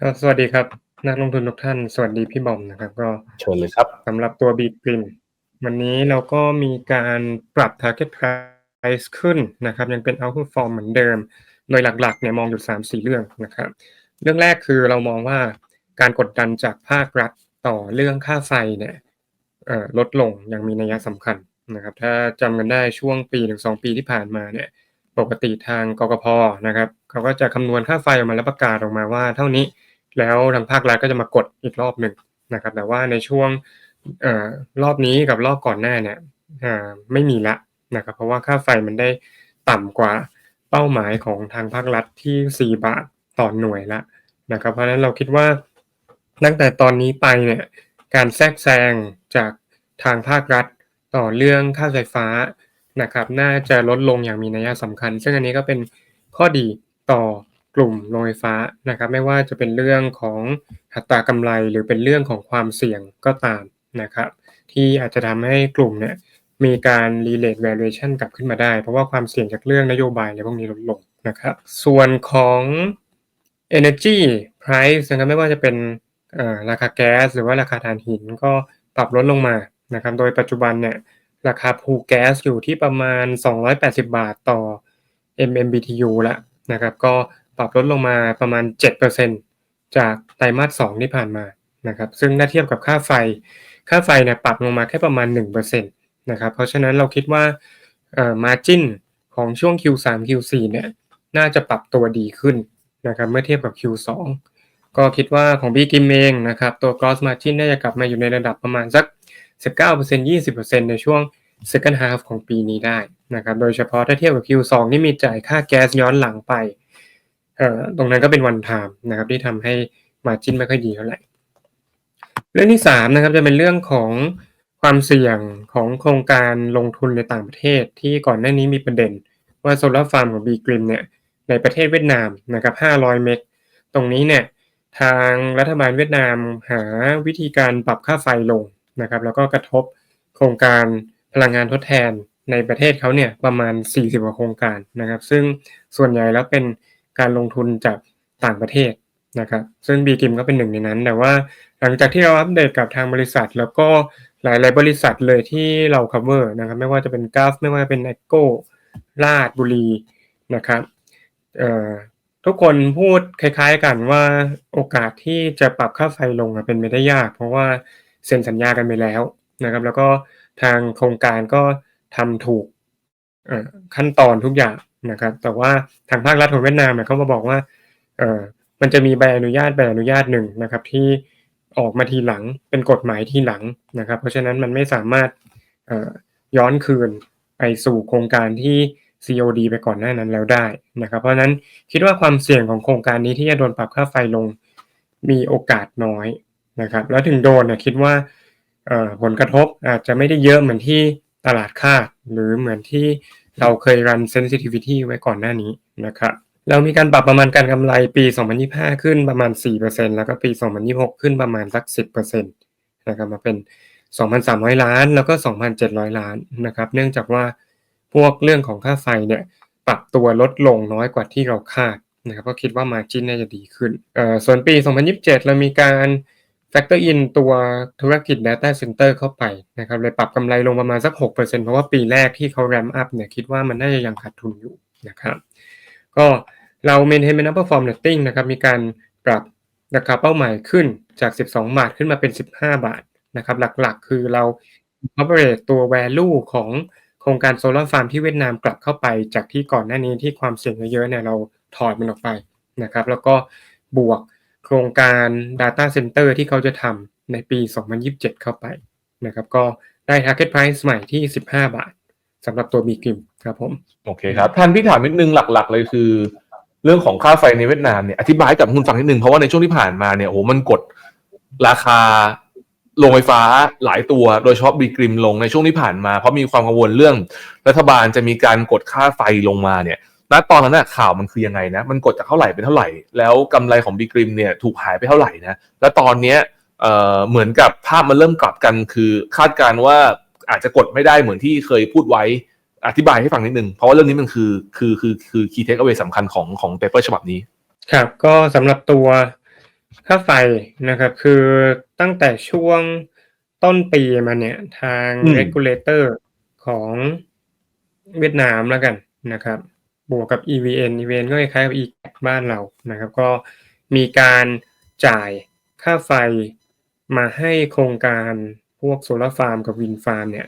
ก็สวัสดีครับ นักลงทุนทุกท่าน สวัสดีพี่บอมนะครับ ก็เชิญเลยครับสำหรับตัว BGRIM วันนี้เราก็มีการปรับ target price ขึ้นนะครับ ยังเป็น outperform เหมือนเดิม โดยหลักๆเนี่ยมองอยู่ 3-4 เรื่องนะครับ เรื่องแรกคือเรามองว่าการกดดันจากภาครัฐต่อเรื่องค่าไฟเนี่ยเอ่อลดลงอย่างมีนัยสำคัญนะครับ ถ้าจำกันได้ช่วงปีถึง2ปีที่ผ่านมาเนี่ยปกติทางกกพนะครับเขาก็จะคำนวณค่าไฟออกมาแล้วประกาศออกมาว่าเท่านี้ แล้วทางภาครัฐก็จะมากดอีกรอบหนึ่งนะครับ แต่ว่าในช่วงอรอบนี้กับรอบก่อนหน้าเนี่ยไม่มีละนะครับ เพราะว่าค่าไฟมันได้ต่ำกว่าเป้าหมายของทางภาครัฐที่ 4 บาทต่อหน่วยละนะครับ เพราะฉะนั้นเราคิดว่าตั้งแต่ตอนนี้ไปเนี่ยการแทรกแซงจากทางภาครัฐต่อเรื่องค่าไฟฟ้านะครับ น่าจะลดลงอย่างมีนัยสำคัญ ซึ่งอันนี้ก็เป็นข้อดีต่อ กลุ่มโรงไฟฟ้านะครับ ไม่ว่าจะเป็นเรื่องของอัตรากำไรหรือเป็นเรื่องของความเสี่ยงก็ตามนะครับ ที่อาจจะทำให้กลุ่มเนี่ยมีการ relate valuation กลับขึ้นมาได้ เพราะว่าความเสี่ยงจากเรื่องนโยบายอะไรพวกนี้ลดลงนะครับ ส่วนของ energy price นะครับไม่ว่าจะเป็นราคาแก๊สหรือว่าราคาถ่านหินก็ปรับลดลงมานะครับ โดยปัจจุบันเนี่ยราคาพูแก๊สอยู่ที่ประมาณ 280 บาทต่อ MMBTU ล้วนะครับ ก็ ปรับลดลงมาประมาณ 7%จากไตรมาส2ที่ผ่านมานะครับซึ่งถ้าเทียบกับค่าไฟ ค่าไฟเนี่ยปรับลงมาแค่ประมาณ1%นะครับเพราะฉะนั้นเราคิดว่าเอ่อ margin ของช่วง Q3 Q4 เนี่ยน่าจะปรับตัวดีขึ้นนะครับเมื่อเทียบกับ Q2 ก็คิดว่าของ b ีกิมเองนะครับตัว gross margin น่าจะกลับมาอยู่ในระดับประมาณสัก 19% 20%ในช่วง second half ของปีนี้ได้นะครับโดยเฉพาะถ้าเทียบกับ Q2 ที่มีจ่ายค่าแก๊สย้อนหลังไป ตรงนั้นก็เป็น one time นะครับที่ทำให้ margin ไม่ค่อยดีเท่าไหร่เรื่องที่3นะครับจะเป็นเรื่องของความเสี่ยงของโครงการลงทุนในต่างประเทศ ที่ก่อนหน้านี้มีประเด็น ว่าโซลาร์ฟาร์มของ b ีกริมเนี่ยในประเทศเวียดนามนะครับ500 เมกตรงนี้เนี่ยทางรัฐบาลเวียดนามหาวิธีการปรับค่าไฟลงนะครับ แล้วก็กระทบโครงการพลังงานทดแทนในประเทศเขาเนี่ยประมาณ 40กว่าโครงการนะครับ ซึ่งส่วนใหญ่แล้วเป็น การลงทุนจากต่างประเทศนะครับซึ่ง b ีกิมก็เป็นหนึ่งในนั้น แต่ว่าหลังจากที่เราอัปเดตกับทางบริษัท แล้วก็หลายๆบริษัทเลยที่เรา cover นะครับไม่ว่าจะเป็นกราฟไม่ว่าจะเป็น e อโกลาดบุรีนะครับเอ่อทุกคนพูดคล้าย ๆ กันว่าโอกาสที่จะปรับค่าไฟลงเป็นไปได้ยาก เพราะว่าเซ็นสัญญากันไปแล้วนะครับ แล้วก็ทางโครงการก็ทำถูกขั้นตอนทุกอย่าง นะครับ แต่ว่าทางภาครัฐของเวียดนามเนี่ยเขามาบอกว่าเออมันจะมีใบอนุญาตใบอนุญาตหนึ่งนะครับ ที่ออกมาทีหลังเป็นกฎหมายทีหลังนะครับ เพราะฉะนั้นมันไม่สามารถย้อนคืนไปสู่โครงการที่ COD ไปก่อนหน้านั้นแล้วได้นะครับ เพราะฉะนั้นคิดว่าความเสี่ยงของโครงการนี้ที่จะโดนปรับค่าไฟลงมีโอกาสน้อยนะครับ แล้วถึงโดนเนี่ยคิดว่าผลกระทบอาจจะไม่ได้เยอะเหมือนที่ตลาดคาดหรือเหมือนที่ เราเคยรัน sensitivity ไว้ก่อนหน้านี้นะครับเรามีการปรับประมาณการกำไรปี 2025 ขึ้นประมาณ 4%แล้วก็ปี 2026 ขึ้นประมาณสัก 10%นะครับมาเป็น 2,300 ล้าน แล้วก็ 2,700 ล้านนะครับเนื่องจากว่าพวกเรื่องของค่าไฟเนี่ยปรับตัวลดลงน้อยกว่าที่เราคาดนะครับก็คิดว่า margin น่าจะดีขึ้นเอ่อส่วนปี 2027 เรามีการ factor in ตัวธุรกิจ data center เข้าไปนะครับเลยปรับกำไรลงประมาณสัก 6%เพราะว่าปีแรกที่เขา ramp up เนี่ยคิดว่ามันน่าจะยังขาดทุนอยู่นะครับก็เรา maintain เป็น upper form netting นะครับมีการปรับราคาเป้าหมายขึ้นจาก 12 บาทขึ้นมาเป็น 15 บาทนะครับหลักๆ คือเรา incorporate ตัว value ของโครงการโซลาร์ฟาร์มที่เวียดนามกลับเข้าไปจากที่ก่อนหน้านี้ที่ความเสี่ยงเยอะๆเนี่ยเราถอดมันออกไปนะครับแล้วก็บวก โครงการ data center ที่เขาจะทำในปี 2027 เข้าไปนะครับก็ได้ target price ใหม่ที่ 15 บาทสำหรับตัว b ีกิมครับผมโอเคครับท่านพี่ถามนิดนึงหลักๆ เลยคือ เรื่องของค่าไฟในเวียดนามเนี่ยอธิบายให้กับคุณฟังนิดนึงเพราะว่าในช่วงที่ผ่านมาเนี่ยโอ้โหมันกดราคาโรงไฟฟ้าหลายตัวโดยเฉพาะบีกริมลงในช่วงที่ผ่านมา เพราะมีความกังวลเรื่อง รัฐบาลจะมีการกดค่าไฟลงมาเนี่ย ณตอนนั้นน่ะข่าวมันคือยังไงนะ มันกดจากเท่าไหร่เป็นเท่าไหร่ แล้วกำไรของบีกริมเนี่ยถูกหายไปเท่าไหร่นะ แล้วตอนเนี้ยเอ่อเหมือนกับภาพมันเริ่มกลับกัน คือคาดการณ์ว่าอาจจะกดไม่ได้เหมือนที่เคยพูดไว้ อธิบายให้ฟังนิดนึง เพราะว่าเรื่องนี้มันคือคือคือคือคีย์เทคเอาไว้สำคัญของของเปเปอร์ฉบับนี้ ครับ ก็สำหรับตัวค่าไฟนะครับ คือตั้งแต่ช่วงต้นปีมาเนี่ยทางอืม regulator ของเวียดนามแล้วกันนะครับ บวกกับ EVN EVN ก็คล้ายๆกับ ECAT บ้านเรานะครับ ก็มีการจ่ายค่าไฟมาให้โครงการพวกโซลาร์ฟาร์มกับวินฟาร์มเนี่ย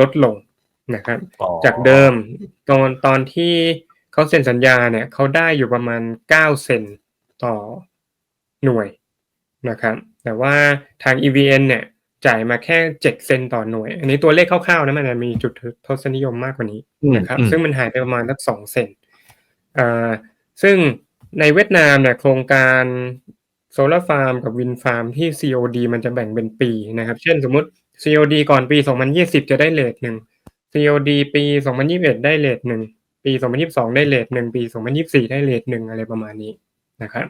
ลดลงนะครับอ๋อจากเดิมตอนตอนที่เขาเซ็นสัญญาเนี่ยเขาได้อยู่ประมาณ 9 เซนต์ต่อหน่วยนะครับ แต่ว่าทาง EVN เนี่ยจ่ายมาแค่ 7 เซนต์ต่อหน่วย อันนี้ตัวเลขคร่าวๆนะมันจะมีจุดทศนิยมมากกว่านี้อืมนะครับอืมซึ่งมันหายไปประมาณสักสองเซนต์อ่า ซึ่งในเวียดนามเนี่ยโครงการโซลาร์ฟาร์มกับวินฟาร์มที่ COD มันจะแบ่งเป็นปีนะครับ เช่นสมมติ COD ก่อนปี 2020 จะได้เลทหนึ่ง COD ปี 2021 ได้เลทหนึ่ง ปี 2022 ได้เลทหนึ่ง ปี 2024 ได้เลทหนึ่งอะไรประมาณนี้นะครับ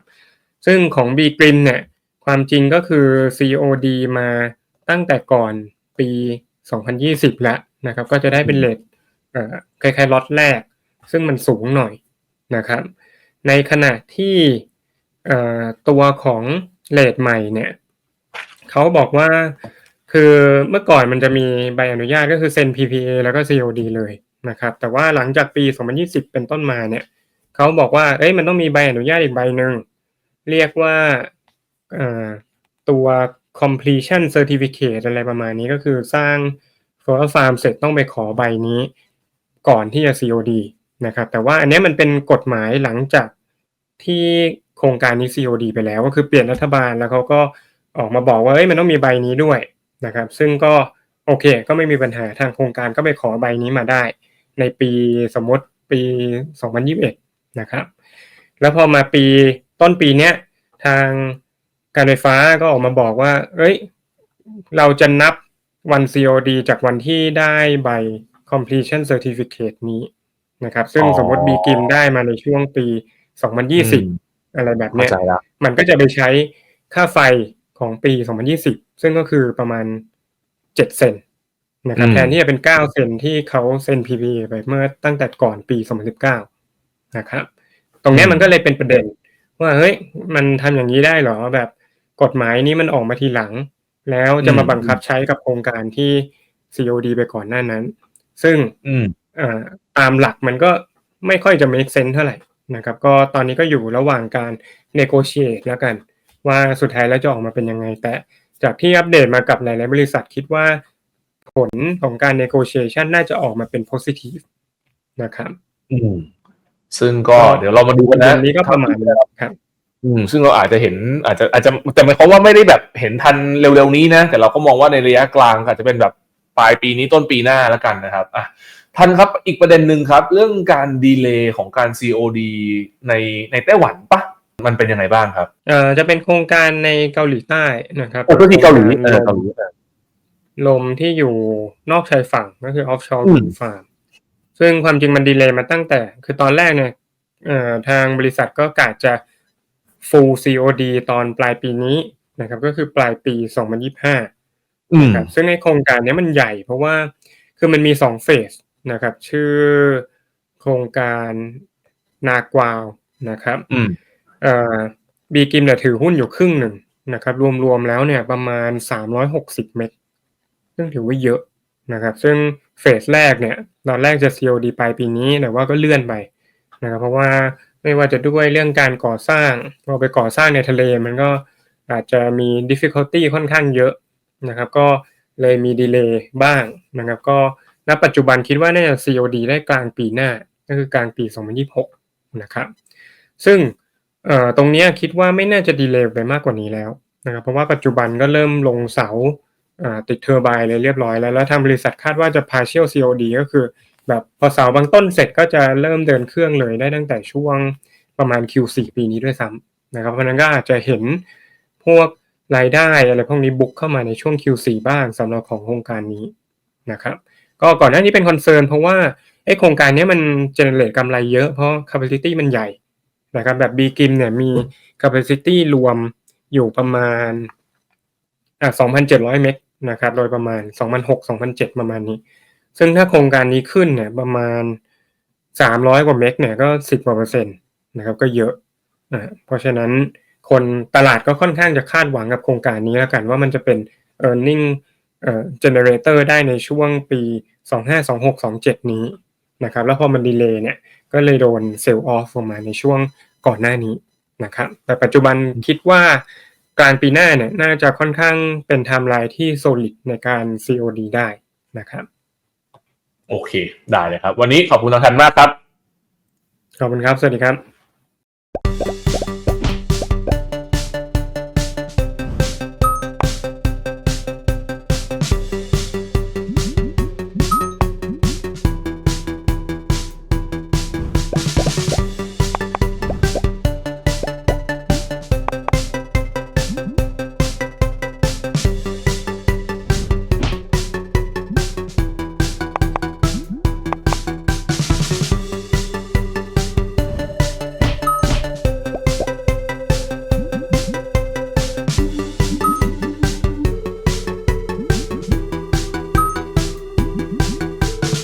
ซึ่งของ B g r i m เนี่ยความจริงก็คือ COD มาตั้งแต่ก่อนปี 2020 แล้วนะครับ ก็จะได้เป็นเลทคล้ายๆล็อตแรก ซึ่งมันสูงหน่อย นะครับ ในขณะที่ตัวของเลทใหม่เนี่ยเขาบอกว่าคือเมื่อก่อนมันจะมีใบอนุญาตก็คือเซ็น PPA แล้วก็ COD เลยนะครับแต่ว่าหลังจากปี 2020 เป็นต้นมาเนี่ยเขาบอกว่าเอ้ยมันต้องมีใบอนุญาตอีกใบหนึ่งเรียกว่าตัว completion certificate อะไรประมาณนี้ก็คือสร้าง solar farm เสร็จต้องไปขอใบนี้ก่อนที่จะ COD นะครับแต่ว่าอันนี้มันเป็นกฎหมายหลังจากที่โครงการนี้ COD ไปแล้วก็คือเปลี่ยนรัฐบาลแล้วเขาก็ออกมาบอกว่าเอ้ยมันต้องมีใบนี้ด้วยนะครับ ซึ่งก็โอเค ก็ไม่มีปัญหาทางโครงการก็ไปขอใบนี้มาได้ ในปีสมมติปี 2021 นะครับ แล้วพอมาปีต้นปีเนี้ยทางการไฟฟ้าก็ออกมาบอกว่า เอ้ย เราจะนับวัน COD จากวันที่ได้ใบ completion certificate นี้ นะครับ ซึ่งอ๋อสมมติบีกิมได้มาในช่วงปีอืม2020 อะไรแบบเข้าเนี้ยใจละมันก็จะไปใช้ค่าไฟของปี 2020 ซึ่งก็คือประมาณ 7 เซนต์นะครับอืมแทนที่จะเป็น 9 เซนต์ที่เขาเซ็น PPA ไปเมื่อตั้งแต่ก่อนปี 2019 นะครับ ตรงเนี้ยมันก็เลยเป็นประเด็น ว่าเฮ้ยมันทำอย่างนี้ได้เหรอแบบกฎหมายนี้มันออกมาทีหลัง แล้วจะมาบังคับใช้กับโครงการที่ COD ไปก่อนหน้านั้น ซึ่งอืมเอ่อ ตามหลักมันก็ไม่ค่อยจะ make sense เท่าไหร่นะครับ ก็ตอนนี้ก็อยู่ระหว่างการ negotiate แล้วกัน ว่าสุดท้ายแล้วจะออกมาเป็นยังไง แต่จากที่อัปเดตมากับหลาย ๆ บริษัทคิดว่าผลของการ negotiation น่าจะออกมาเป็น positive นะครับอืมซึ่งก็ก็เดี๋ยวเรามาดูกันนะเดือนนี้ก็ประมาณนี้ครับอืมซึ่งเราอาจจะเห็นอาจจะอาจจะแต่หมายความว่าไม่ได้แบบเห็นทันเร็วๆนี้นะ แต่เราก็มองว่าในระยะกลางอาจจะเป็นแบบปลายปีนี้ต้นปีหน้าแล้วกันนะครับอะ ท่านครับอีกประเด็นหนึ่งครับ เรื่องการดีเลย์ของการ COD ในในไต้หวันปะมันเป็นยังไงบ้างครับเอ่อจะเป็นโครงการในเกาหลีใต้นะครับเออก็ที่เกาหลีเออลเกามหลีเออลมที่อยู่นอกชายฝั่งก็คือ offshore อืม wind farm ซึ่งความจริงมันดีเลย์มาตั้งแต่ คือตอนแรกเนี่ยเอ่อทางบริษัทก็กะจะ full COD ตอนปลายปีนี้นะครับ ก็คือปลายปี 2025อืมครับซึ่งในโครงการเนี้ยมันใหญ่เพราะว่าคือมันมีสองเฟส นะครับ ชื่อโครงการนากวาวนะครับอืมเอ่อบีกิมเนี่ยถือหุ้นอยู่ครึ่งหนึ่งนะครับ รวมๆแล้วเนี่ยประมาณ 360 เมกซึ่งถือว่าเยอะนะครับ ซึ่งเฟสแรกเนี่ย ตอนแรกจะ COD ปลายปีนี้แต่ว่าก็เลื่อนไปนะครับ เพราะว่าไม่ว่าจะด้วยเรื่องการก่อสร้างพอไปก่อสร้างในทะเลมันก็อาจจะมี difficulty ค่อนข้างเยอะนะครับ ก็เลยมีดีเลย์บ้างนะครับ ก็ ณปัจจุบันคิดว่าน่าจะ COD ได้กลางปีหน้าก็คือกลางปี 2026 นะครับ ซึ่งตรงนี้คิดว่าไม่น่าจะดีเลย์ไปมากกว่านี้แล้วนะครับเพราะว่าปัจจุบันก็เริ่มลงเสาติดเทอร์ไบน์เลยเรียบร้อยแล้ว แล้วทางบริษัทคาดว่าจะ partial COD ก็คือ แบบพอเสาบางต้นเสร็จก็จะเริ่มเดินเครื่องเลยได้ตั้งแต่ช่วงประมาณ Q4 ปีนี้ด้วยซ้ำนะครับเพราะฉะนั้นก็อาจจะเห็นพวกรายได้อะไรพวกนี้บุกเข้ามาในช่วง Q4 บ้างสำหรับของโครงการนี้นะครับ ก็ก่อนหน้านี้เป็นคอนเซิร์นเพราะว่าไอ้โครงการนี้มันเจเนเรตกำไรเยอะเพราะ capacity มันใหญ่นะครับแบบ B กิมเนี่ยมี capacity รวมอยู่ประมาณอ่า2,700 เมกนะครับโดยประมาณ 2,600 2,700 ประมาณนี้ ซึ่งถ้าโครงการนี้ขึ้นเนี่ยประมาณ 300 กว่าเมกเนี่ยก็ 10กว่าเปอร์เซ็นต์นะครับก็เยอะอ่าเพราะฉะนั้นคนตลาดก็ค่อนข้างจะคาดหวังกับโครงการนี้แล้วกันว่ามันจะเป็น e a r n i n g เอ่อ generator ได้ในช่วงปี 2526-27นี้นะครับแล้วพอมันดีเลย์เนี่ยก็เลยโดนเซลล์ออฟลงมาในช่วงก่อนหน้านี้นะครับแต่ปัจจุบันคิดว่ากลางปีหน้าเนี่ยน่าจะค่อนข้างเป็นไทม์ไลน์ที่ solid ในการ COD ได้นะครับ โอเค ได้เลยครับ วันนี้ขอบคุณทางทันมากครับ ขอบคุณครับ สวัสดีครับ